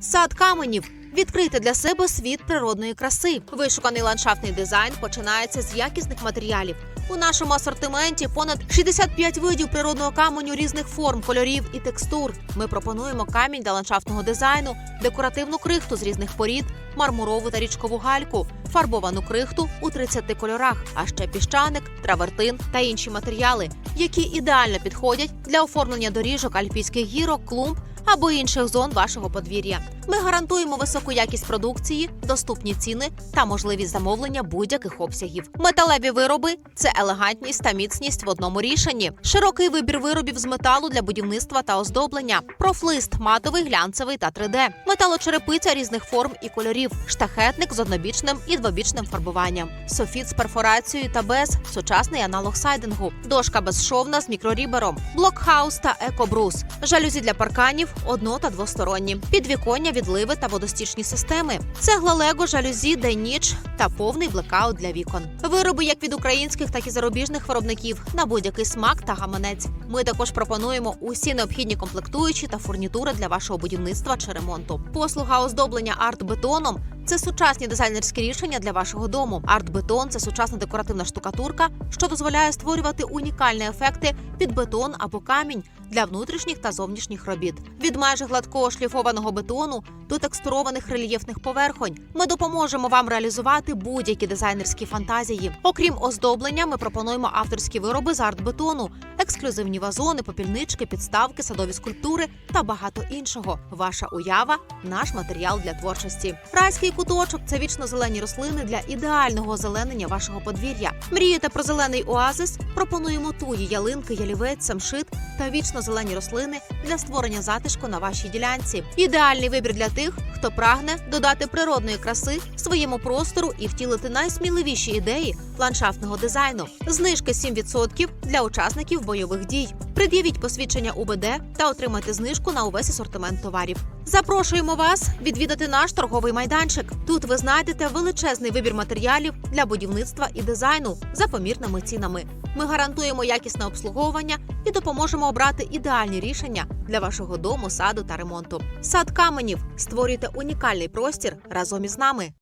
Сад каменів. Відкрити для себе світ природної краси. Вишуканий ландшафтний дизайн починається з якісних матеріалів. У нашому асортименті понад 65 видів природного каменю різних форм, кольорів і текстур. Ми пропонуємо камінь для ландшафтного дизайну, декоративну крихту з різних порід, мармурову та річкову гальку, фарбовану крихту у 30 кольорах, а ще піщаник, травертин та інші матеріали, які ідеально підходять для оформлення доріжок альпійських гірок, клумб або інших зон вашого подвір'я. Ми гарантуємо високу якість продукції, доступні ціни та можливість замовлення будь-яких обсягів. Металеві вироби це елегантність та міцність в одному рішенні. Широкий вибір виробів з металу для будівництва та оздоблення. Профлист матовий, глянцевий та 3D. Металочерепиця різних форм і кольорів. Штахетник з однобічним і двобічним фарбуванням. Софіт з перфорацією та без сучасний аналог сайдингу. Дошка безшовна з мікрорібером. Блокхаус та екобрус. Жалюзі для парканів одно та двосторонні. Підвіконня, відливи та водостічні системи. Цегла Лего, жалюзі, день ніч та повний блекаут для вікон. Вироби як від українських, так і зарубіжних виробників на будь-який смак та гаманець. Ми також пропонуємо усі необхідні комплектуючі та фурнітури для вашого будівництва чи ремонту. Послуга оздоблення арт-бетоном це сучасні дизайнерські рішення для вашого дому. Арт-бетон це сучасна декоративна штукатурка, що дозволяє створювати унікальні ефекти під бетон або камінь для внутрішніх та зовнішніх робіт. Від майже гладкого шліфованого бетону до текстурованих рельєфних поверхонь ми допоможемо вам реалізувати будь-які дизайнерські фантазії. Окрім оздоблення, ми пропонуємо авторські вироби з арт-бетону, ексклюзивні вазони, попільнички, підставки, садові скульптури та багато іншого. Ваша уява наш матеріал для творчості. Райський куточок це вічно зелені рослини для ідеального озеленення вашого подвір'я. Мрієте про зелений оазис? Пропонуємо туї, ялинки, ялівець, самшит та вічно зелені рослини для створення затишку на вашій ділянці. Ідеальний вибір для тих, хто прагне додати природної краси своєму простору і втілити найсміливіші ідеї ландшафтного дизайну. Знижки 7% для учасників бойових дій. Пред'явіть посвідчення УБД та отримайте знижку на увесь асортимент товарів. Запрошуємо вас відвідати наш торговий майданчик. Тут ви знайдете величезний вибір матеріалів для будівництва і дизайну за помірними цінами. Ми гарантуємо якісне обслуговування і допоможемо обрати ідеальні рішення для вашого дому, саду та ремонту. Сад каменів створюйте унікальний простір разом із нами.